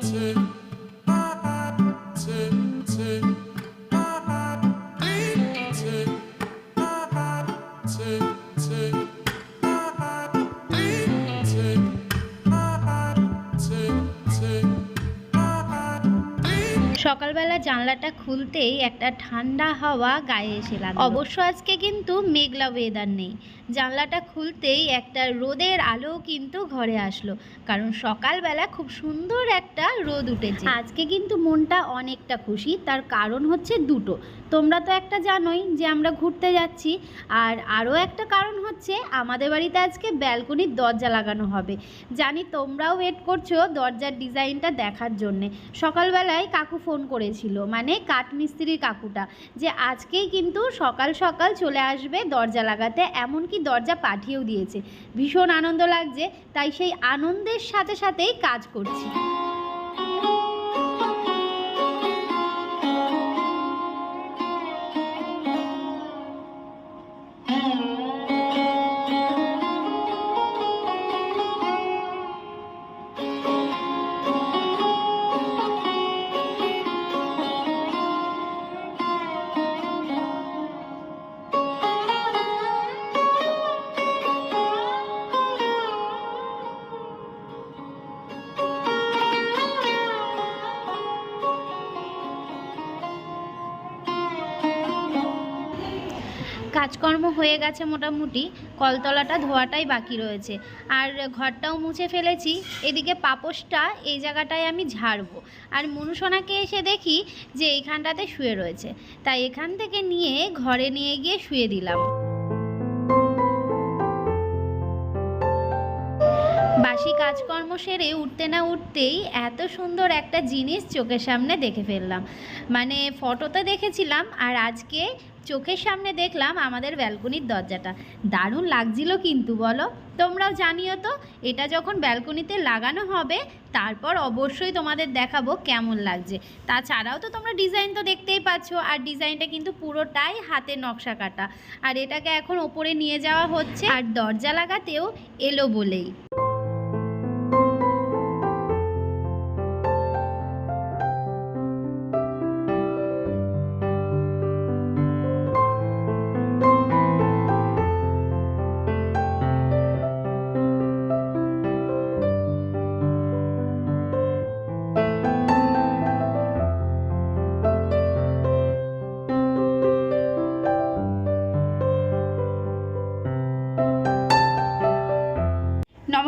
To. সকালবেলা জানলাটা খুলতেই একটা ঠান্ডা হাওয়া গায়ে এসে লাগল। অবশ্য আজকে কিন্তু মেঘলা ওয়েদার নেই। জানলাটা খুলতেই একটা রোদের আলো কিন্তু ঘরে আসলো। কারণ সকালবেলা খুব সুন্দর একটা রোদ উঠেছে। আজকে কিন্তু মনটা অনেকটা খুশি তার কারণ হচ্ছে দুটো। তোমরা তো একটা জানোই যে আমরা ঘুরতে যাচ্ছি। আর আরও একটা কারণ হচ্ছে, আমাদের বাড়িতে আজকে ব্যালকনির দরজা লাগানো হবে। জানি তোমরাও ওয়েট করছ দরজার ডিজাইনটা দেখার জন্যে। সকালবেলায় কাকু ফোন করেছিল মানে কাঠমিস্ত্রির কাকুটা, যে আজকেই কিন্তু সকাল সকাল চলে আসবে দরজা লাগাতে, এমনকি দরজা পাঠিয়েও দিয়েছে। ভীষণ আনন্দ লাগছে, তাই সেই আনন্দের সাথে সাথেই কাজ করছি। কাজকর্ম হয়ে গেছে মোটামুটি, কলতলাটা ধোয়াটাই বাকি রয়েছে। আর ঘরটাও মুছে ফেলেছি, এদিকে পাপোশটা এই জায়গাটায় আমি ঝাড়বো। আর মনুসোনাকে এসে দেখি যে এইখানটাতে শুয়ে রয়েছে। তাই এখান থেকে নিয়ে ঘরে নিয়ে গিয়ে শুয়ে দিলাম। বাসি কাজকর্ম সেরে উঠতে না উঠতেই এত সুন্দর একটা জিনিস চোখের সামনে দেখে ফেললাম। মানে ফটোতে দেখেছিলাম, আর আজকে চোখের সামনে দেখলাম আমাদের ব্যালকনির দরজাটা। দারুণ লাগছিল কিন্তু, বলো? তোমরাও জানিও তো, এটা যখন ব্যালকনিতে লাগানো হবে, তারপর অবশ্যই তোমাদের দেখাবো কেমন লাগছে। তাছাড়াও তো তোমরা ডিজাইন তো দেখতেই পাচ্ছ, আর ডিজাইনটা কিন্তু পুরোটাই হাতে নকশা কাটা। আর এটাকে এখন ওপরে নিয়ে যাওয়া হচ্ছে, আর দরজা লাগাতেও এলো বলেই।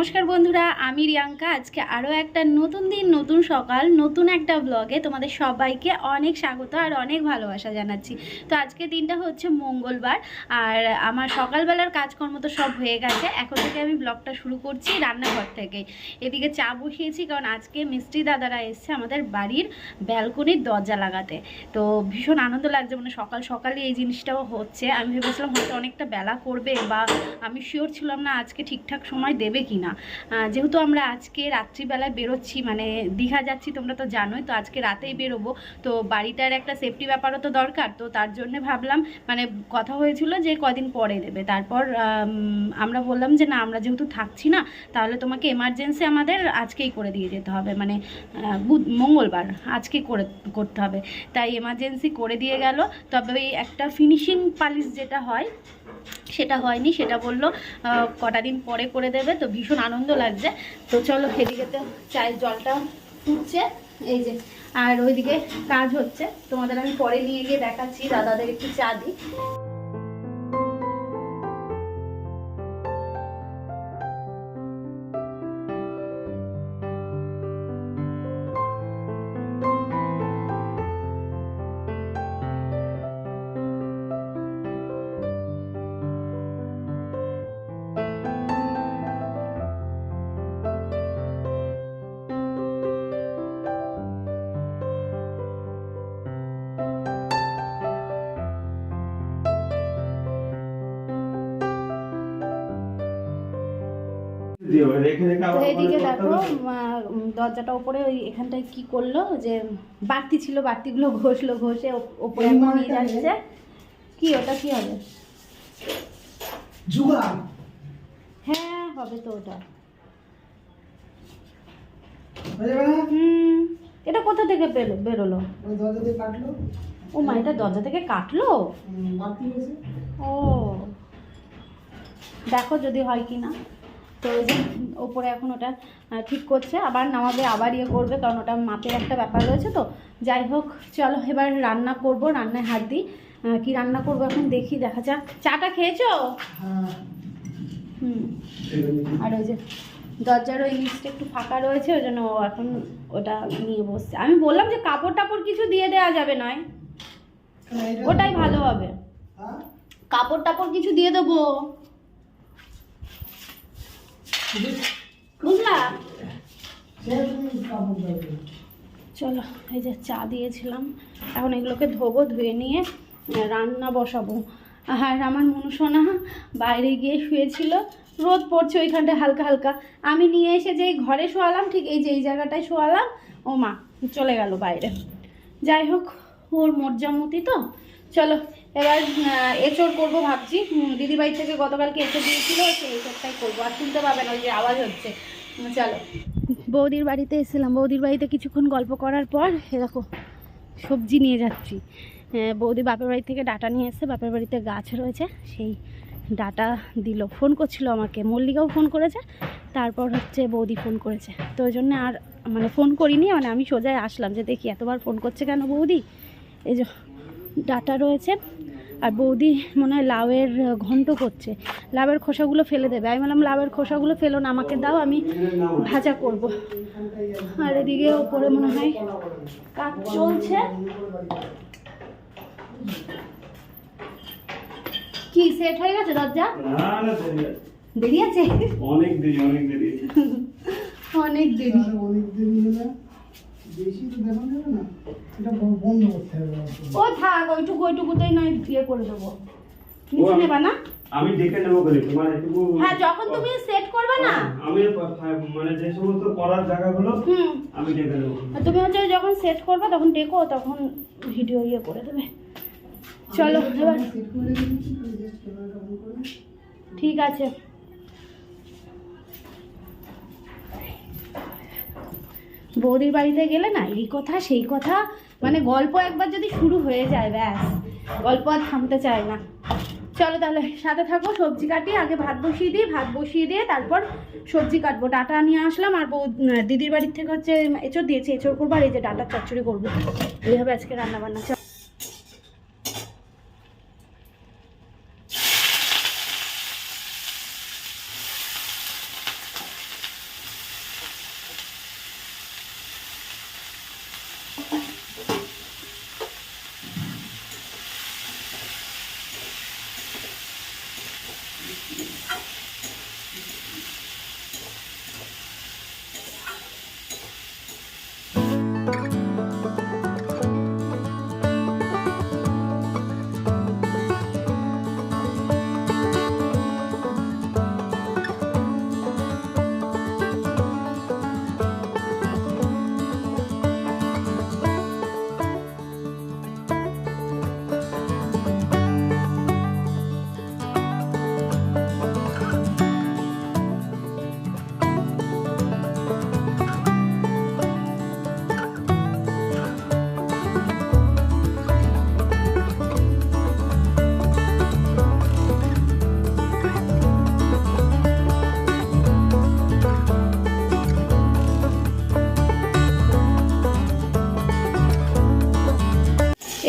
নমস্কার বন্ধুরা, আমি রিয়াঙ্কা। আজকে আরও একটা নতুন দিন, নতুন সকাল, নতুন একটা ব্লগে তোমাদের সবাইকে অনেক স্বাগত আর অনেক ভালোবাসা জানাচ্ছি। তো আজকে দিনটা হচ্ছে মঙ্গলবার, আর আমার সকালবেলার কাজকর্ম তো সব হয়ে গেছে। এখন থেকে আমি ব্লগটা শুরু করছি রান্নাঘর থেকে। এদিকে চা বসিয়েছি, কারণ আজকে মিষ্টি দাদারা এসছে আমাদের বাড়ির ব্যালকনির দরজা লাগাতে। তো ভীষণ আনন্দ লাগছে মানে সকাল সকালে এই জিনিসটাও হচ্ছে। আমি ভেবেছিলাম হয়তো অনেকটা বেলা করবে বা আমি শিওর ছিলাম না আজকে ঠিকঠাক সময় দেবে কি না আহ, যেহেতু আমরা আজকে রাত্রিবেলায় বেরোচ্ছি মানে দীঘা যাচ্ছি তোমরা তো জানোই তো আজকে রাতেই বেরোবো। তো বাড়িটার একটা সেফটি ব্যাপারও তো দরকার তো তার জন্য ভাবলাম মানে কথা হয়েছিল যে কদিন পরে দেবে। তারপর আমরা বললাম যে না আমরা যেহেতু থাকছি না তাহলে তোমাকে এমার্জেন্সি আমাদের আজকেই করে দিয়ে যেতে হবে। মানে বুধ মঙ্গলবার আজকে করে করতে হবে। তাই এমার্জেন্সি করে দিয়ে গেল। তবে একটা ফিনিশিং পালিশ যেটা হয় সেটা হয়নি, সেটা বলল কটা দিন পরে করে দেবে, তো ভীষণ আনন্দ লাগছে। তো চলো, এদিকে তো চায়ের জলটা ফুটছে, এই যে, আর ওইদিকে কাজ হচ্ছে। তোমাদের আমি পরে নিয়ে গিয়ে দেখাচ্ছি, দাদাদের একটু চা দিই। রেখে রেখে আবার এদিকে দেখো হবে। আহ, উম, দরজাটা ওপরে ওই এখানটায় কি করল যে বাড়তি ছিল বাড়তিগুলো ঘষলো ঘষে ওপরে নিয়ে যাচ্ছে। কি ওটা কি হবে? হ্যাঁ হবে তো ওটা। যাবে কোথা থেকে পেল বেরোলো? ও মা এটা দরজা থেকে কাটলো? ও। দেখো যদি হয় কি না তো ওপরে এখন ওটা ঠিক করছে আবার নামাবে আবার ইয়ে করবে কারণ ওটা মাপের একটা ব্যাপার রয়েছে তো। যাই হোক চলো এবার রান্না করব রান্নায় হাত দিই। কি রান্না করব এখন দেখি দেখা যাক। চাটা খেয়েছো? হ্যাঁ। হুম। আর ওই যে দরজার ওই নিচটা একটু ফাঁকা রয়েছে ওই জন্য ও এখন ওটা নিয়ে বসছে। আমি বললাম যে কাপড় টাপড় কিছু দিয়ে দেওয়া যাবে নয়। ওটাই ভালো হবে। হ্যাঁ? কাপড় টাপড় কিছু দিয়ে দেবো। বুঝলা? চলো, এই যে চা দিয়েছিলাম। এখন এগুলোকে ধোবো, ধুয়ে নিয়ে রান্না বসাবো। আর আমার মনুসোনা বাইরে গিয়ে শুয়েছিল, রোদ পড়ছে ওইখানটায় হালকা হালকা। আমি নিয়ে এসে যে ঘরে শোয়ালাম, ঠিক এই যে এই জায়গাটায় শোয়ালাম, ও মা, চলে গেল বাইরে। যাই হোক, ওর মজ্জামতি তো। চলো এবার এঁচড় করব ভাবছি। দিদিবাড়ি থেকে গতকালকে এঁচড় দিয়েছিল এঁচড়টাই করব। আর শুনতে পাবে না ওই যে আওয়াজ হচ্ছে। চলো। বৌদির বাড়িতে এসেছিলাম। বৌদির বাড়িতে কিছুক্ষণ গল্প করার পর এরকম সবজি নিয়ে যাচ্ছি। হ্যাঁ, বৌদি বাপের বাড়ি থেকে ডাটা নিয়ে এসে বাপের বাড়িতে গাছ রয়েছে। সেই ডাটা দিল ফোন করছিল আমাকে। মল্লিকাও ফোন করেছে। তারপর হচ্ছে বৌদি ফোন করেছে। তো ওই জন্য আর মানে ফোন করিনি মানে আমি সোজায় আসলাম যে দেখি এতবার ফোন করছে কেন বৌদি? এই যে ডাটা রয়েছে। আর বৌদি মনে হয় লাউয়ের ঘন্ট করছে। লাউয়ের খোসাগুলো ফেলে দেবে। আমি বললাম লাউয়ের খোসাগুলো ফেলো না আমাকে দাও আমি ভাজা করব। আর এদিকে ওপরে মনে হয় কাজ চলছে। কি সেট হয়ে গেছে দরজা? দেরি আছে। অনেক দেরি অনেক দেরি। অনেক দেরি। অনেক দেরি বেশি তো দেখানো যাবে না। এটা বন্ধ করতে হবে ও থাক ওইটুকু ওইটুকুতেই নয় ইয়ে করে দেবো। নিচে আমি- নেবা না? আমি ডেকে নেব করে তোমার একটু হ্যাঁ যখন তুমি সেট করবে না? আমি পা- পা- মানে যে সমস্ত করার জায়গাগুলো হুম। আমি ডেকে নেব। আর তুমি হচ্ছে যখন সেট করবে তখন ডেকো তখন ভিডিও ইয়ে করে দেবে। চলো এবার ঠিক আছে। বৌদির বাড়িতে গেলে না এই কথা, সেই কথা মানে গল্প একবার যদি শুরু হয়ে যায়, ব্যাস, গল্প আর থামতে চায় না। চলো তাহলে সাথে থাকো, সবজি কাটি, আগে ভাত বসিয়ে দিই, ভাত বসিয়ে দিয়ে তারপর সবজি কাটবো। ডাটা নিয়ে আসলাম, আর বৌ দিদির বাড়ির থেকে হচ্ছে এঁচড় দিয়েছে, এঁচড় করব, আর এই যে ডাটার চচ্চড়ি করব। এইভাবে আজকে রান্না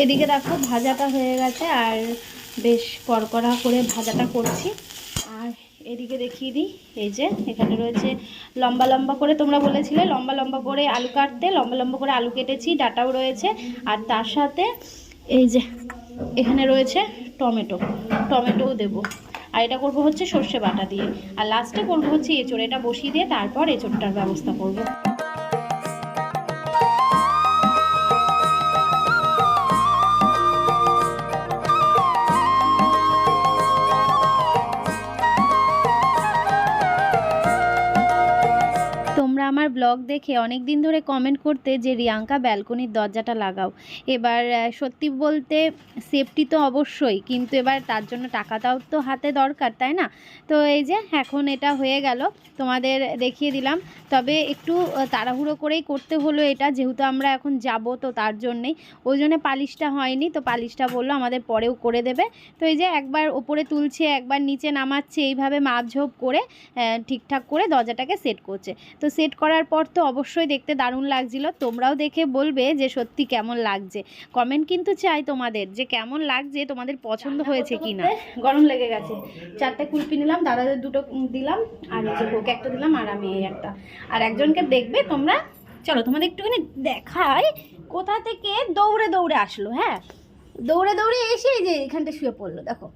এদিকে দেখো ভাজাটা হয়ে গেছে আর বেশ কড়কড়া করে ভাজাটা করছি। আর এদিকে দেখিয়ে দিই, এই যে এখানে রয়েছে লম্বা লম্বা করে তোমরা বলেছিলে, লম্বা লম্বা করে আলু কাটতে, লম্বা লম্বা করে আলু কেটেছি, ডাটাও রয়েছে। আর তার সাথে এই যে এখানে রয়েছে টমেটো, টমেটোও দেবো। আর এটা করব হচ্ছে সর্ষে বাটা দিয়ে। আর লাস্টে করব হচ্ছে এঁচড়, এটা বসিয়ে দিয়ে তারপর এঁচড়টার ব্যবস্থা করব। তোমরা আমার ব্লগ দেখে অনেক দিন ধরে কমেন্ট করতে যে, রিয়াঙ্কা, ব্যালকনির দরজাটা লাগাও। এবার সত্যি বলতে সেফটি তো অবশ্যই, কিন্তু এবার তার জন্য টাকাটাও তো হাতে দরকার, তাই না? তো এই যে, এখন এটা হয়ে গেল, তোমাদের দেখিয়ে দিলাম। তবে একটু তাড়াহুড়ো করেই করতে হলো এটা, যেহেতু আমরা এখন যাব তো তার জন্যেই। ওই জন্য পালিশটা হয়নি, তো পালিশটা বলল আমাদের পরেও করে দেবে। তো এই যে, একবার ওপরে তুলছে, একবার নিচে নামাচ্ছে, এইভাবে মাপঝোপ করে ঠিকঠাক করে দরজাটাকে সেট করছে। তো সেট করার পর তো অবশ্যই দেখতে দারুণ লাগছিল। তোমরাও দেখে বলবে যে সত্যি কেমন লাগছে। কমেন্ট কিন্তু চাই তোমাদের যে কেমন লাগছে তোমাদের পছন্দ হয়েছে কি না গরম লেগে গেছে। চারটে কুলপি নিলাম দাদাদের দুটো দিলাম আর ওকে একটা দিলাম আর আমি এই একটা। আর একজনকে দেখবে তোমরা। চলো তোমাদের একটুখানি দেখাই কোথা থেকে দৌড়ে দৌড়ে আসলো হ্যাঁ? দৌড়ে দৌড়ে এসে যে এখানটা শুয়ে পড়ল দেখো।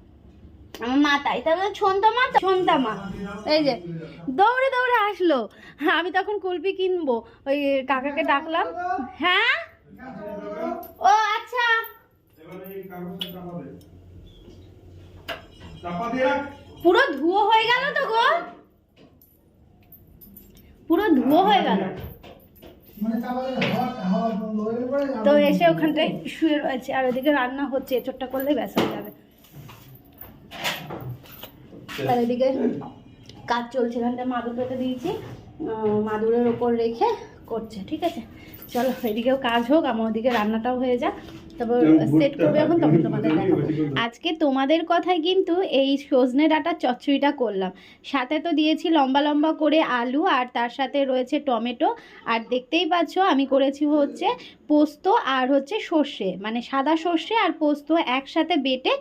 আমার মা তাই, তাহলে ছন্তা মা ছন্তা মা। এই যে, দৌড়ে দৌড়ে আসলো। আমি তখন কুলপি কিনবো, ওই কাকাকে ডাকলাম। হ্যাঁ? ও আচ্ছা। পুরো ধুয়ো হয়ে গেল তো গো? পুরো ধুয়ো হয়ে গেল। তো এসে ওখানটায় শুয়ে রয়েছে, আর ওদিকে রান্না হচ্ছে এচোরটা করলেই ব্যাস হয়ে যাবে। আর এদিকে কাজ চলছে, এখানটা মাদুর পেতে দিয়েছি মাদুরের ওপর রেখে করছে, ঠিক আছে? চলো, এদিকেও কাজ হোক, আমার ওদিকে রান্নাটাও হয়ে যাক। তারপর সেট করবে এখন তখন তোমাদের দেখাবো। আজকে তোমাদের কথায় কিন্তু এই সজনে ডাঁটার চচ্চড়িটা করলাম। সাথে তো দিয়েছি লম্বা লম্বা করে আলু আর তার সাথে রয়েছে টমেটো। আর দেখতেই পাচ্ছ আমি করেছি হচ্ছে পোস্ত আর হচ্ছে সর্ষে মানে সাদা সর্ষে আর পোস্ত একসাথে বেটে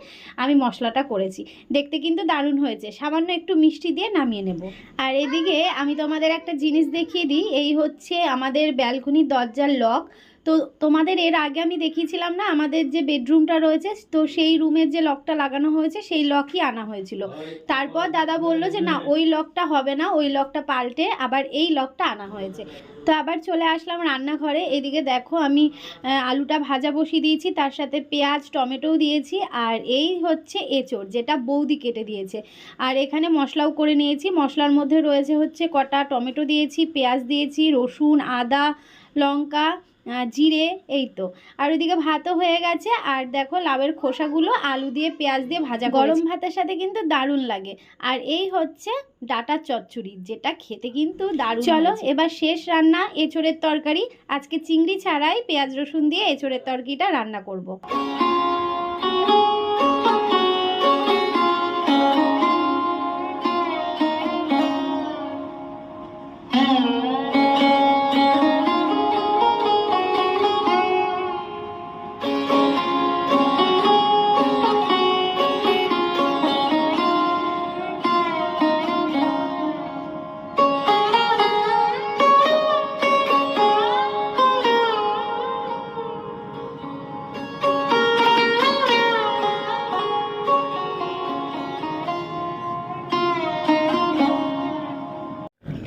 আমি মশলাটা করেছি। দেখতে কিন্তু দারুণ হয়েছে। সামান্য একটু মিষ্টি দিয়ে নামিয়ে নেব। আর এদিকে আমি তোমাদের একটা জিনিস দেখিয়ে দিই। এই হচ্ছে আমাদের ব্যালকনির দরজার লক তো তোমাদের এর আগে আমি দেখিয়েছিলাম না, আমাদের যে বেডরুমটা রয়েছে, তো সেই রুমের যে লকটা লাগানো হয়েছে, সেই লকই আনা হয়েছিল। তারপর দাদা বলল যে, না, ওই লকটা হবে না, ওই লকটা পাল্টে আবার এই লকটা আনা হয়েছে। তো আবার চলে আসলাম রান্নাঘরে, এদিকে দেখো আমি আলুটা ভাজা বসিয়ে দিয়েছি, তার সাথে পেঁয়াজ, টমেটোও দিয়েছি, আর এই হচ্ছে এঁচড়, যেটা বৌদি কেটে দিয়েছে। আর এখানে মশলাও করে নিয়েছি, মশলার মধ্যে রয়েছে হচ্ছে কটা টমেটো দিয়েছি, পেঁয়াজ দিয়েছি, রসুন, আদা, লঙ্কা জিরে এই তো। আর ওইদিকে ভাতও হয়ে গেছে। আর দেখো লাভের খোসাগুলো আলু দিয়ে পেঁয়াজ দিয়ে ভাজা গরম ভাতের সাথে কিন্তু দারুণ লাগে। আর এই হচ্ছে ডাটার চচ্চড়ি যেটা খেতে কিন্তু দারুণ চলো এবার শেষ রান্না এঁচড়ের তরকারি। আজকে চিংড়ি ছাড়াই পেঁয়াজ রসুন দিয়ে এঁচড়ের তরকারিটা রান্না করব।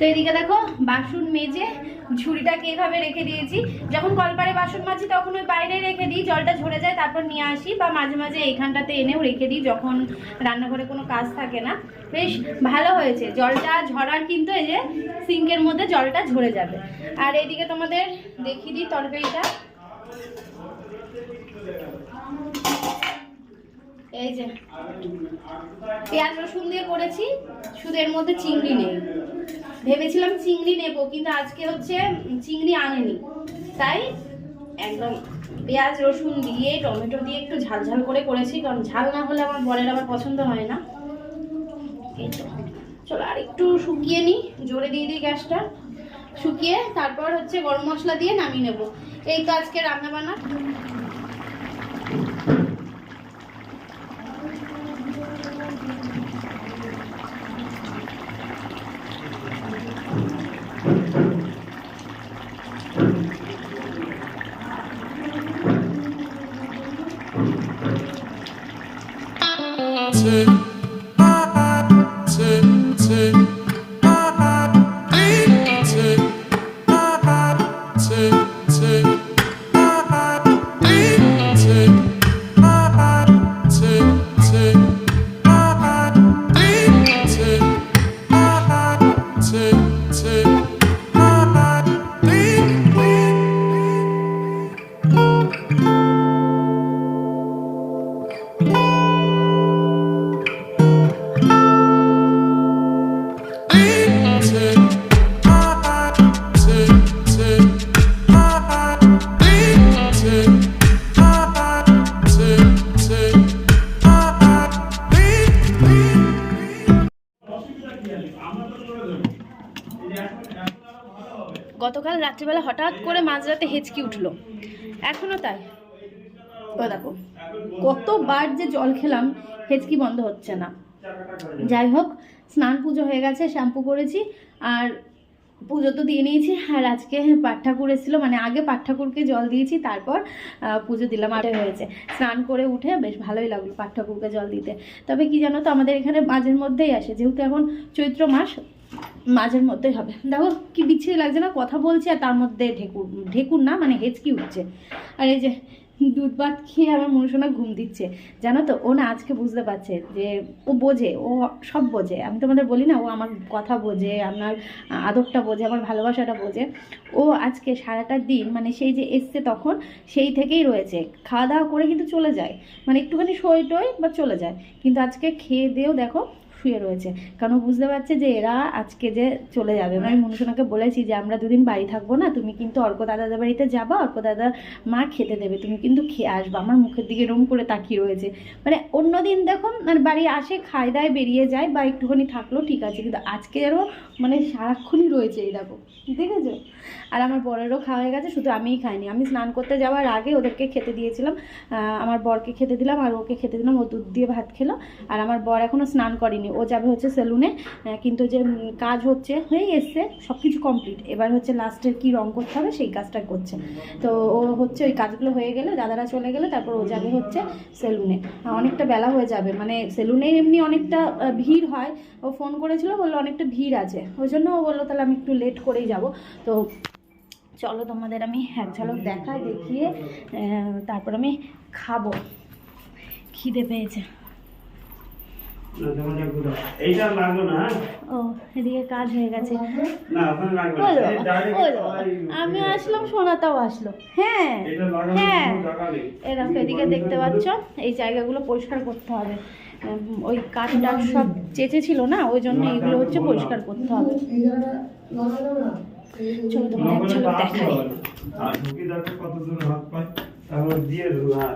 তো এদিকে দেখো, বাসন মেজে ঝুড়িটাকে এভাবে রেখে দিয়েছি। যখন কলপারে বাসন মাজি, তখন ওই বাইরে রেখে দিই, জলটা ঝরে যায়, তারপর নিয়ে আসি বা মাঝে মাঝে এইখানটাতে এনেও রেখে দিই, যখন রান্নাঘরে কোনো কাজ থাকে না। বেশ ভালো হয়েছে, জলটা ঝরার কিন্তু এই যে সিঙ্কের মধ্যে জলটা ঝরে যাবে। আর এইদিকে তোমাদের দেখিয়ে দিই তরকারিটা। এই যে, পেঁয়াজ রসুন দিয়ে করেছি শুধু এর মধ্যে চিংড়ি নেই। ভেবেছিলাম চিংড়ি নেব, কিন্তু আজকে হচ্ছে চিংড়ি আনেনি। তাই একদম পেঁয়াজ, রসুন দিয়ে, টমেটো দিয়ে একটু ঝাল ঝাল করে করেছি, কারণ ঝাল না হলে আমার বরের আবার পছন্দ হয় না। চলো আর একটু শুকিয়ে নিই জোরে দিয়ে দিই গ্যাসটা। শুকিয়ে তারপর হচ্ছে গরম মশলা দিয়ে নামিয়ে নেব। এই তো আজকে রান্না বান্না করে মাঝরাতে হেঁচকি উঠল। এখনও তাই। দেখো, কতবার যে জল খেলাম, হেঁচকি বন্ধ হচ্ছে না। যাই হোক, স্নান পুজো হয়ে গেছে, শ্যাম্পু করেছি, আর পুজো তো দিয়ে নিয়েছি, আর আজকে পাট ঠাকুর এসেছিল মানে আগে পাট ঠাকুরকে জল দিয়েছি, তারপর পুজো দিলাম আটে হয়েছে। স্নান করে উঠে বেশ ভালোই লাগল পাট ঠাকুরকে জল দিতে। তবে কি জানো তো, আমাদের এখানে মাঝের মধ্যেই আসে, যেহেতু এখন চৈত্র মাস মাঝের মধ্যেই হবে। দেখো কি বিচ্ছিরি লাগছে না? কথা বলছি আর তার মধ্যে ঢেকুর ঢেকুর না মানে হেঁচকি উঠছে। আর এই যে দুধ ভাত খেয়ে আমার মনুষণা ঘুম দিচ্ছে। জানো তো, ও না আজকে বুঝতে পারছে যে ও বোঝে, ও সব বোঝে। আমি তোমাদের বলি না, ও আমার কথা বোঝে, আমার আদরটা বোঝে, আমার ভালোবাসাটা বোঝে। ও আজকে সারাটা দিন মানে সেই যে এসছে তখন, সেই থেকেই রয়েছে। খাওয়া দাওয়া করে কিন্তু চলে যায়। মানে একটুখানি শোয় টোয় বা চলে যায়। কিন্তু আজকে খেয়ে দিয়েও দেখো শুয়ে রয়েছে। কারণ বুঝতে পারছে যে এরা আজকে যে চলে যাবে। আমি মনুষণাকে বলেছি যে আমরা দুদিন বাড়ি থাকব না তুমি কিন্তু অর্ক দাদাদের বাড়িতে যাবা অর্ক দাদা মা খেতে দেবে। তুমি কিন্তু খেয়ে আসবা। আমার মুখের দিকে রুম করে তাকিয়ে রয়েছে। মানে অন্যদিন দেখো মানে বাড়ি আসে খায় দায় বেরিয়ে যায় বা একটুখানি থাকল ঠিক আছে। কিন্তু আজকে আরও মানে সারাক্ষণই রয়েছে এই দেখো। দেখেছ? আর আমার বরেরও খাওয়া হয়ে গেছে শুধু আমিই খাইনি। আমি স্নান করতে যাওয়ার আগে ওদেরকে খেতে দিয়েছিলাম। আমার বরকে খেতে দিলাম আর ওকে খেতে দিলাম। ও দুধ দিয়ে ভাত খেলো। আর আমার বর এখনও স্নান করেনি। ও যাবে হচ্ছে সেলুনে কিন্তু যে কাজ হচ্ছে, হয়ে এসছে সব কিছু কমপ্লিট এবার হচ্ছে লাস্টের কি রং করতে হবে, সেই কাজটা করছে। তো ও হচ্ছে ওই কাজগুলো হয়ে গেলে, দাদারা চলে গেলে, তারপর ও যাবে হচ্ছে সেলুনে অনেকটা বেলা হয়ে যাবে মানে সেলুনে এমনি অনেকটা ভিড় হয়। ও ফোন করেছিল, বলল অনেকটা ভিড় আছে। ওই জন্য ও বলল, তাহলে আমি একটু লেট করেই যাব। তো চলো তোমাদের আমি এক ঝলক দেখাই, দেখিয়ে তারপর আমি খাব। খিদে পেয়েছে। এইটা লাগল না হ্যাঁ? ও এদিকে কাজ হয়ে গেছে। না ওখানে আমি আসলাম সোনাতাও আসলো। হ্যাঁ হ্যাঁ। এরকম এদিকে দেখতে পাচ্ছ এই জায়গাগুলো পরিষ্কার করতে হবে। ওই কাঠ টাঠ সব চেঁচে ছিল না ওই জন্য এগুলো হচ্ছে পরিষ্কার করতে হবে। চলো তোমার এক ঝলক দেখাই। আর ঢুকি দেখো কত দূর হাত পায় তারপর দিয়ে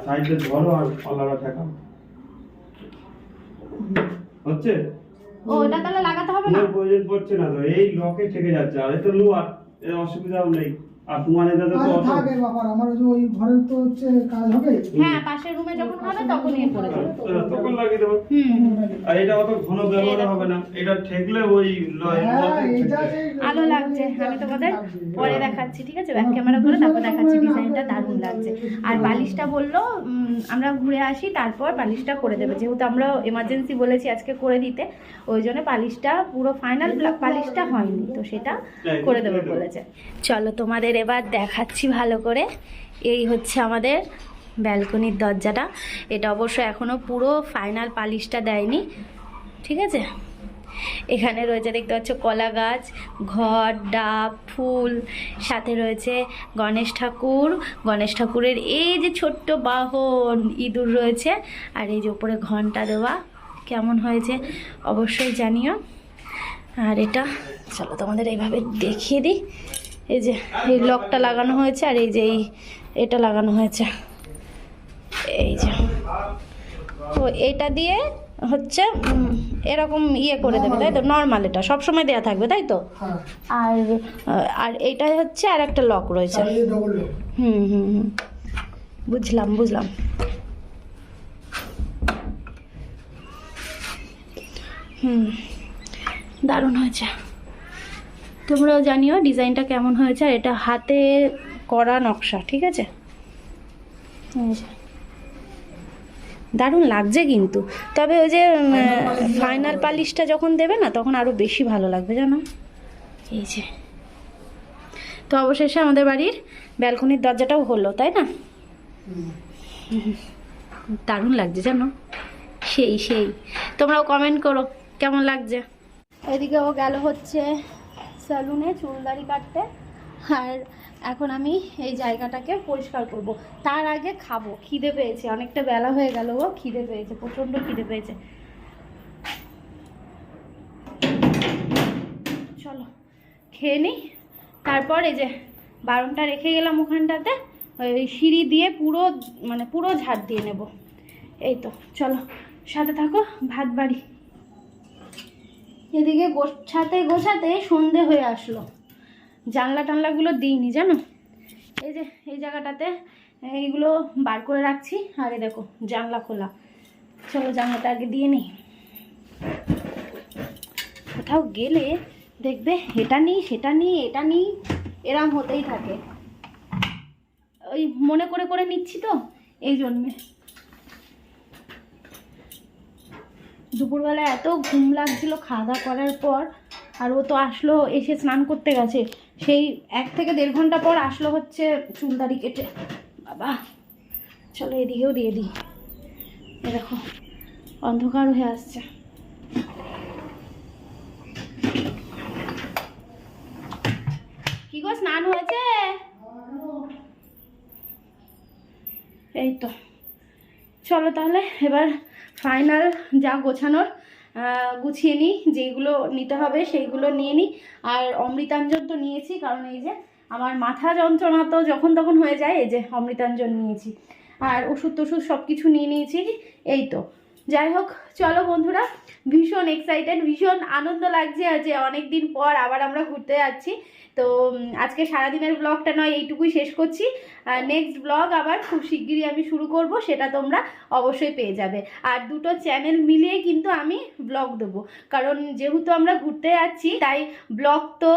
সাইডে ধরো আর পাল্লাটা ঠেকাও হচ্ছে? ও ওটা তাহলে লাগাতে হবে না? প্রয়োজন পড়ছে না তো এই লকে ঠেকে যাচ্ছে। আর এটা লোয়ার এর অসুবিধাও নেই। আর তোমার এটা তো ব্যাপার আমার ওই যে ওই ঘরের তো হচ্ছে কাজ হবে। হ্যাঁ পাশের রুমে যখন হবে তখন ইয়ে করে দেবো তখন লাগিয়ে দেবো। হুম। আর এটা অত ঘন ব্যবহার হবে না। এটা ঠেকলে ওই হ্যাঁ আলো লাগছে। আমি তোমাদের পরে দেখাচ্ছি ঠিক আছে? ব্যাক ক্যামেরা করে তারপর দেখাচ্ছি লাগছে আর বালিশটা বলল আমরা ঘুরে আসি তারপর বালিশটা করে দেবে। যেহেতু আমরা এমার্জেন্সি বলেছি আজকে করে দিতে ওই জন্য বালিশটা পুরো ফাইনাল বালিশটা হয়নি তো সেটা করে দেবে বলেছে। চলো তোমাদের এবার দেখাচ্ছি ভালো করে। এই হচ্ছে আমাদের ব্যালকনির দরজাটা। এটা অবশ্য এখনও পুরো ফাইনাল পালিশটা দেয়নি ঠিক আছে? এখানে রয়েছে দেখতে পাচ্ছ কলা গাছ, ঘর, ডাব, ফুল। সাথে রয়েছে গণেশ ঠাকুর। গণেশ ঠাকুরের এই যে ছোট্ট বাহন ইঁদুর রয়েছে, আর এই যে উপরে ঘণ্টা দেওয়া, কেমন হয়েছে অবশ্যই জানিও। আর এটা, চলো তোমাদের এইভাবে দেখিয়ে দিই। এই যে, এই লকটা লাগানো হয়েছে, আর এই যে এই, এটা লাগানো হয়েছে। এই যে। তো এটা দিয়ে হচ্ছে এরকম ইয়ে করে দেবে তাই তো? নর্মাল এটা সবসময় দেওয়া থাকবে তাই তো? হ্যাঁ আর আর এটা হচ্ছে আর একটা লক রয়েছে। চালিয়ে ডবল লোক হুম হুম হুম। বুঝলাম বুঝলাম। হুম দারুণ হয়েছে। তোমরাও জানিও ডিজাইনটা কেমন হয়েছে আর এটা হাতে করা নকশা ঠিক আছে? এই যে। দারুণ লাগছে কিন্তু। তবে ওই যে ফাইনাল পালিশটা যখন দেবে? না তখন আরও বেশি ভালো লাগবে জানো? এই যে। তো অবশেষে আমাদের বাড়ির ব্যালকনির দরজাটাও হলো তাই না? দারুণ লাগছে জানো? সেই সেই। তোমরাও কমেন্ট করো কেমন লাগছে? এদিকে ও গেল হচ্ছে স্যালুনে চুল দাড়ি কাটতে। আর এখন আমি এই জায়গাটাকে পরিষ্কার করব। তার আগে খাব। খিদে পেয়েছে। অনেকটা বেলা হয়ে গেল ও খিদে পেয়েছে। প্রচণ্ড খিদে পেয়েছে। চলো, খেয়ে নিই তারপর এই যে বারণটা রেখে গেলাম ওখানটাতে, ওই সিঁড়ি দিয়ে পুরো মানে পুরো ঝাড় দিয়ে নেব। এই তো, চলো। সাথে থাকো, ভাত বাড়ি। এদিকে গোছাতে গোছাতে সন্ধে হয়ে আসলো। জানলা টানলাগুলো দিইনি, জানো? এই যে, এই জায়গাটাতে এইগুলো বার করে রাখছি। আর এই দেখো, জানলা খোলা। চলো জানলাটা আগে দিয়ে নিই। কোথাও গেলে দেখবে, এটা নিই, সেটা নিই, এটা নিই, এরম হতেই থাকে। ওই মনে করে করে নিচ্ছি তো, এই জন্যে। দুপুরবেলা এত ঘুম লাগছিল, খাওয়া দাওয়া করার পর, আর ও তো আসলো, এসে স্নান করতে গেছে। সেই এক থেকে দেড় ঘণ্টা পর আসলো হচ্ছে চুলদারি কেটে। বাবা, চলো এদিকেও দিয়ে দিই। দেখো, অন্ধকার হয়ে আসছে। কি গো, স্নান হয়েছে? এই তো। চলো তাহলে, এবার ফাইনাল যা গোছানোর গুছিয়ে নিই যেইগুলো নিতে হবে সেইগুলো নিয়ে নিই আর অমৃতাঞ্জন তো নিয়েছি, কারণ এই যে আমার মাথা যন্ত্রণা তো যখন তখন হয়ে যায়, এই যে অমৃতাঞ্জন নিয়েছি। আর ওষুধ টষুধ সব কিছু নিয়ে নিয়েছি, এই তো। যাই হোক, চলো বন্ধুরা, ভীষণ এক্সাইটেড ভীষণ আনন্দ লাগছে যে অনেক দিন পর আবার আমরা ঘুরতে যাচ্ছি। তো আজকে সারাদিনের ব্লগটা নয়, এইটুকুই শেষ করছি। নেক্সট ব্লগ আবার খুব শিগগিরই আমি শুরু করব, সেটা তোমরা অবশ্যই পেয়ে যাবে। আর দুটো চ্যানেল মিলিয়ে কিন্তু আমি ব্লগ দেবো। কারণ যেহেতু আমরা ঘুরতে যাচ্ছি, তাই ব্লগ তো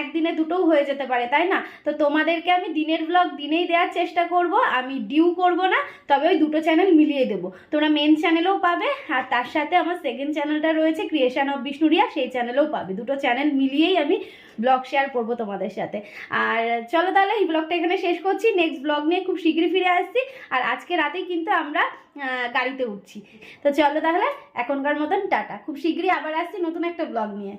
একদিনে দুটোও হয়ে যেতে পারে, তাই না? তো তোমাদেরকে আমি দিনের ব্লগ দিনেই দেওয়ার চেষ্টা করব, আমি ডিউ করব না, তবে ওই দুটো চ্যানেল মিলিয়ে দেবো। তোমরা মেন চ্যানেলেও পাবে আর তার সাথে আমার সেকেন্ড চ্যানেলটা রয়েছে ক্রিয়েশন অফ বিষ্ণুরিয়া সেই চ্যানেলেও পাবে। দুটো চ্যানেল মিলিয়েই আমি ব্লগ শেয়ার করব তোমাদের সাথে। আর চলো তাহলে এই ব্লগটা এখানে শেষ করছি। নেক্সট ব্লগ নিয়ে খুব শীঘ্রই ফিরে আসছি। আর আজকে রাতেই কিন্তু আমরা গাড়িতে উঠছি। তো চলো তাহলে এখনকার মতন টাটা। খুব শীঘ্রই আবার আসছি নতুন একটা ব্লগ নিয়ে।